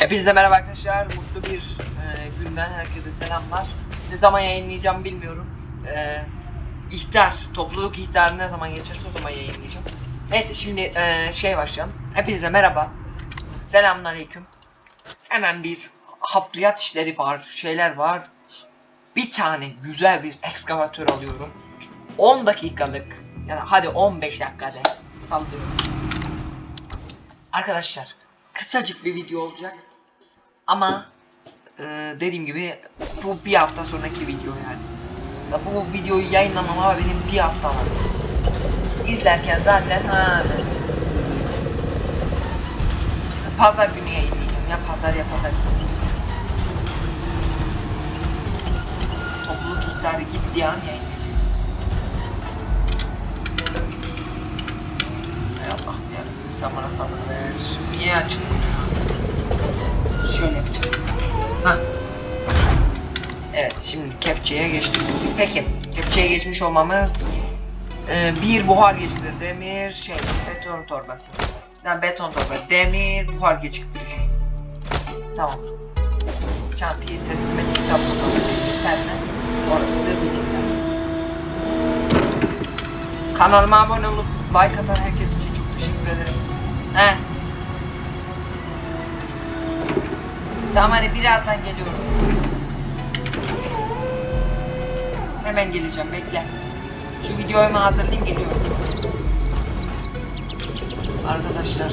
Hepinize merhaba arkadaşlar. Mutlu bir e, günden herkese selamlar. Ne zaman yayınlayacağım bilmiyorum. E, ihtar, topluluk ihtarı ne zaman geçerse o zaman yayınlayacağım. Neyse şimdi e, şey başlayalım. Hepinize merhaba. Selamünaleyküm. Hemen bir hafriyat işleri var, şeyler var. Bir tane güzel bir ekskavatör alıyorum. 10 dakikalık ya da hadi 15 dakika de sallıyorum. Arkadaşlar kısacık bir video olacak. Ama e, dediğim gibi bu bir hafta sonraki video yani. Ya bu videoyu yayınlamama benim bir hafta var. İzlerken zaten ha dersiniz. Pazar günü yayınlayacağım ya pazar ya pazartesi. Topluluk ihtarı gittiği an yayınlayacağım. Allah ya sen bana sabır. Niye açılmıyor? Şöyle yapacağız. Ha. Evet şimdi kepçeye geçtik. Peki kepçeye geçmiş olmamız e, bir buhar geçti demir şey beton torbası. Yani beton torba demir buhar geçiktirici. Tamam. Çantayı teslim tablonun yeter mi? Orası bilinmez. Kanalıma abone olup like atan herkes için ederim. He. Tamam hani birazdan geliyorum. Hemen geleceğim bekle. Şu videoyu hazırlayayım geliyorum. Arkadaşlar.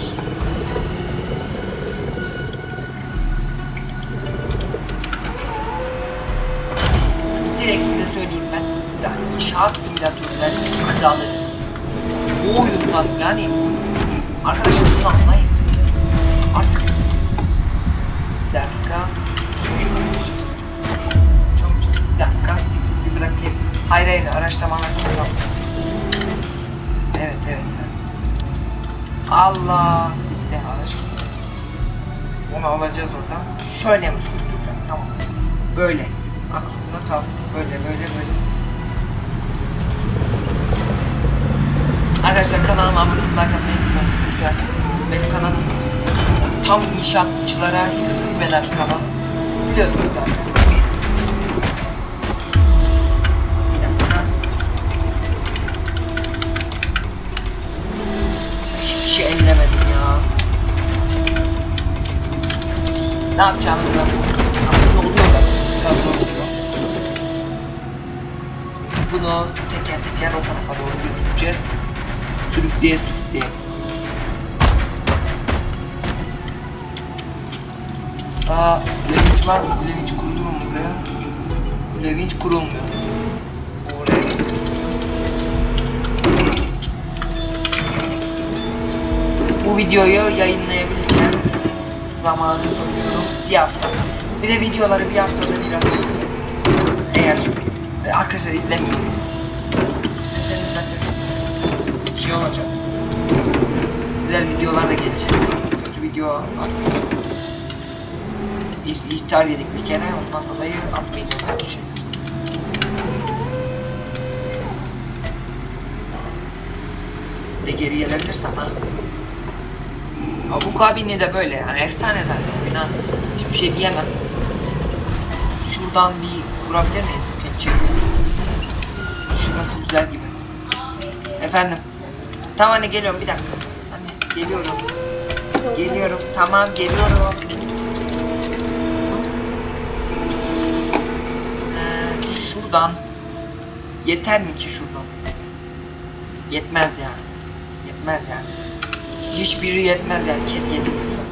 Direkt size söyleyeyim ben. Yani inşaat simülatörlerinin kralı. Bu oyundan yani arkadaşlar şunu anlayın. Artık bir dakika. Şurayı koyacağız. Çok bir dakika. Bir bırakayım. Hayır hayır araç tamamen sağlam. Evet evet. Allah gitti araç gitti. Onu alacağız oradan. Şöyle mi sürdüreceğim? Tamam. Böyle. Aklımda kalsın. Böyle böyle böyle. Arkadaşlar kanalıma abone olmayı, unutmayın lütfen. Benim kanalım tam inşaatçılara hizmet kanal. Biliyorsunuz zaten. Hiçbir şey ellemedim ya. Ne yapacağımızı ben aslında oluyor da biraz oluyor. Bunu teker teker o tarafa doğru götüreceğiz. Sürükleye sürükleye. Aa, Levinç var mı? Levinç kurulur mu buraya? Levinç kurulmuyor. Oraya. Bu videoyu yayınlayabileceğim zamanı soruyorum. Bir hafta. Bir de videoları bir haftada bir hafta. Eğer e, arkadaşlar izlemiyorsunuz. İzleseniz zaten şey olacak. Güzel videolar da gelecek. Kötü video atmayacağım. İh- ihtar yedik bir kere ondan dolayı atmayacağım her şeyi. De geri gelebilirsem ha. Ha, bu kabini de böyle yani efsane zaten ha. Hiçbir şey diyemem. Şuradan bir kurabilir miyiz kepçeyi? Şurası güzel gibi. Efendim. Tamam anne geliyorum bir dakika. Anne geliyorum. Geliyorum. Tamam geliyorum. Ee, şuradan yeter mi ki şuradan? Yetmez yani. Yetmez yani. Hiçbiri yetmez yani ket yetmiyorsa.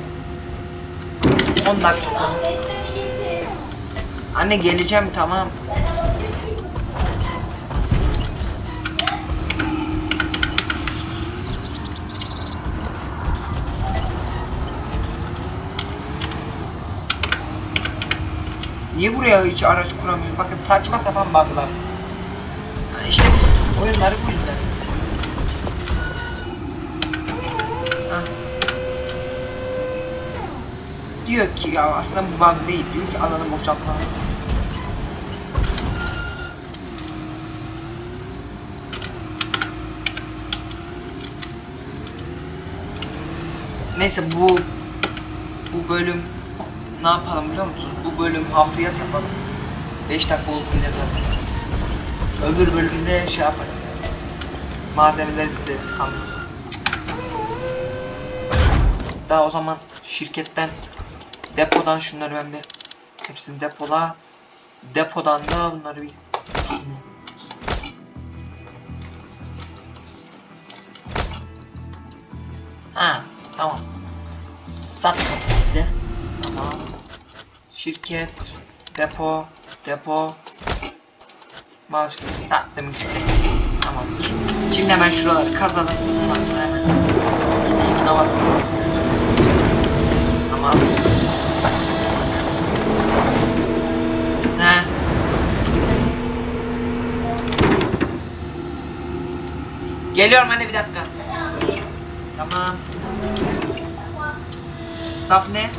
10 dakika. Anne geleceğim tamam. Niye buraya hiç araç kuramıyoruz? Bakın saçma sapan bug'lar. İşte biz oyunları bu yüzden. Diyor ki ya aslında bu bug değil diyor ki alanı boşaltmalısın. Neyse bu bu bölüm ne yapalım biliyor musunuz? Bu bölüm hafriyat yapalım. 5 dakika oldu bile zaten. Öbür bölümde şey yaparız. Malzemeleri dizeriz kamyona. Daha o zaman şirketten depodan şunları ben bir hepsini depola depodan da bunları bir hepsini Ha tamam sat paketi tamam şirket depo depo. Başka sattım. Gitti tamamdır. Şimdi hemen şuraları kazalım. Ondan sonra hemen gideyim namazımı namaz. Ne? Geliyorum anne bir dakika. Tamam. Saf ne?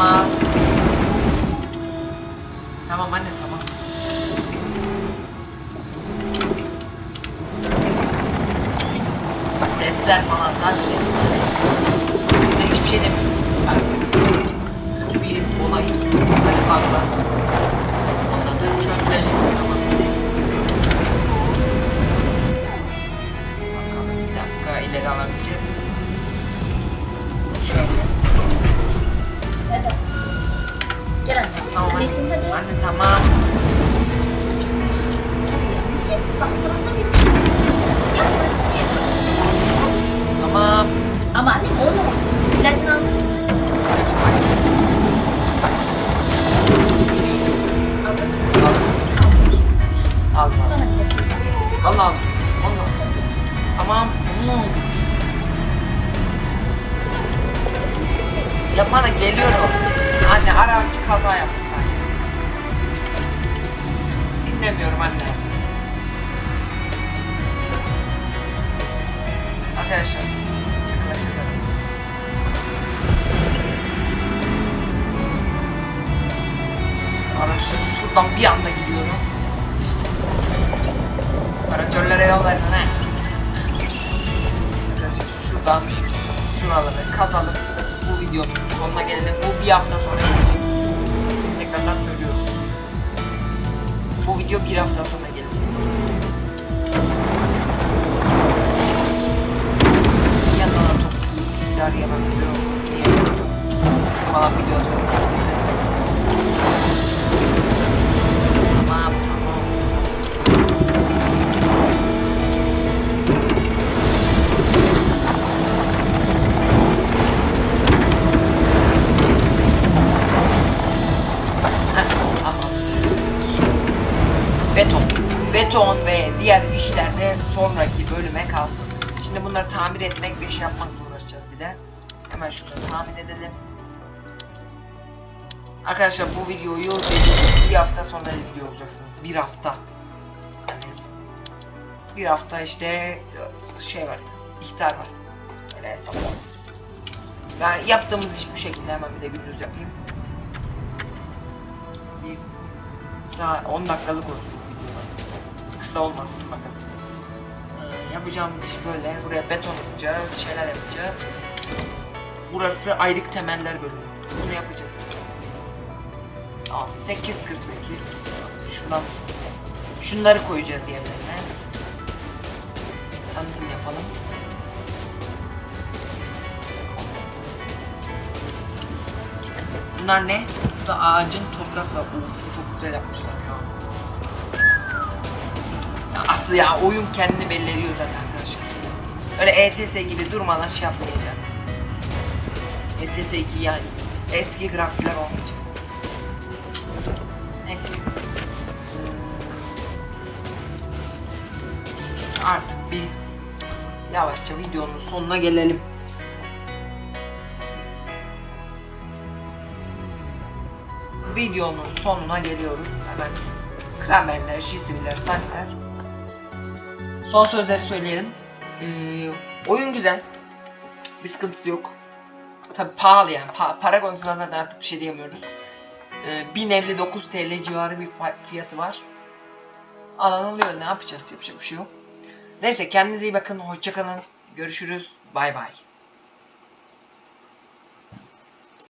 Tamam. Tamam anne tamam. Sesler falan zaten hepsi. Ben hiçbir şey demiyorum. Anneciğim hadi. Anne tamam. Anneciğim bak sana da bir yapma. Tamam. Ama anne oğlum ilacını aldın mı sen? Aldın mı? Al al. Bana bir Al al. Al al. Tamam. Tamam. Yapmana geliyorum. Anne aracı kaza yaptı Dinlemiyorum anne. Arkadaşlar. Şaka şaka. Araç şuradan bir anda gidiyorum. Operatörlere yollayın lan. Arkadaşlar şuradan şuraları kazalım. Bu videonun sonuna gelelim. Bu bir hafta sonra video bir hafta sonra gelecek. Bir yandan da top idare yapabiliyor. Falan video atıyorum. Ve diğer işlerde sonraki bölüme kalsın. Şimdi bunları tamir etmek ve şey yapmakla uğraşacağız bir de. Hemen şunları tamir edelim. Arkadaşlar bu videoyu bir hafta sonra izliyor olacaksınız. Bir hafta. Yani bir hafta işte şey var. ihtar var. Öyle hesapla. Ben yaptığımız iş bu şekilde hemen bir de gündüz yapayım. Bir saat 10 dakikalık olsun. Kısa olmasın bakın. Ee, yapacağımız iş böyle. Buraya beton yapacağız, şeyler yapacağız. Burası ayrık temeller bölümü. Bunu yapacağız. Tamam 8.48 Şuradan Şunları koyacağız yerlerine. Tanıtım yapalım. Bunlar ne? Bu da ağacın toprakla. Uf çok güzel yapmışlar ya. Aslı ya oyun kendini belli zaten arkadaşlar. Öyle ETS gibi durmadan şey yapmayacaksınız. ETS 2 yani eski grafikler olmayacak. Neyse. Artık bir yavaşça videonun sonuna gelelim. Videonun sonuna geliyoruz. Hemen Kramerler, Jisimiler, Sankler. Son sözleri söyleyelim. Ee, oyun güzel. Bir sıkıntısı yok. Tabi pahalı yani. Pa- para konusunda zaten artık bir şey diyemiyoruz. Ee, 1059 TL civarı bir fiyatı var. Alan alıyor ne yapacağız yapacak bir şey yok. Neyse kendinize iyi bakın hoşçakalın görüşürüz bay bay.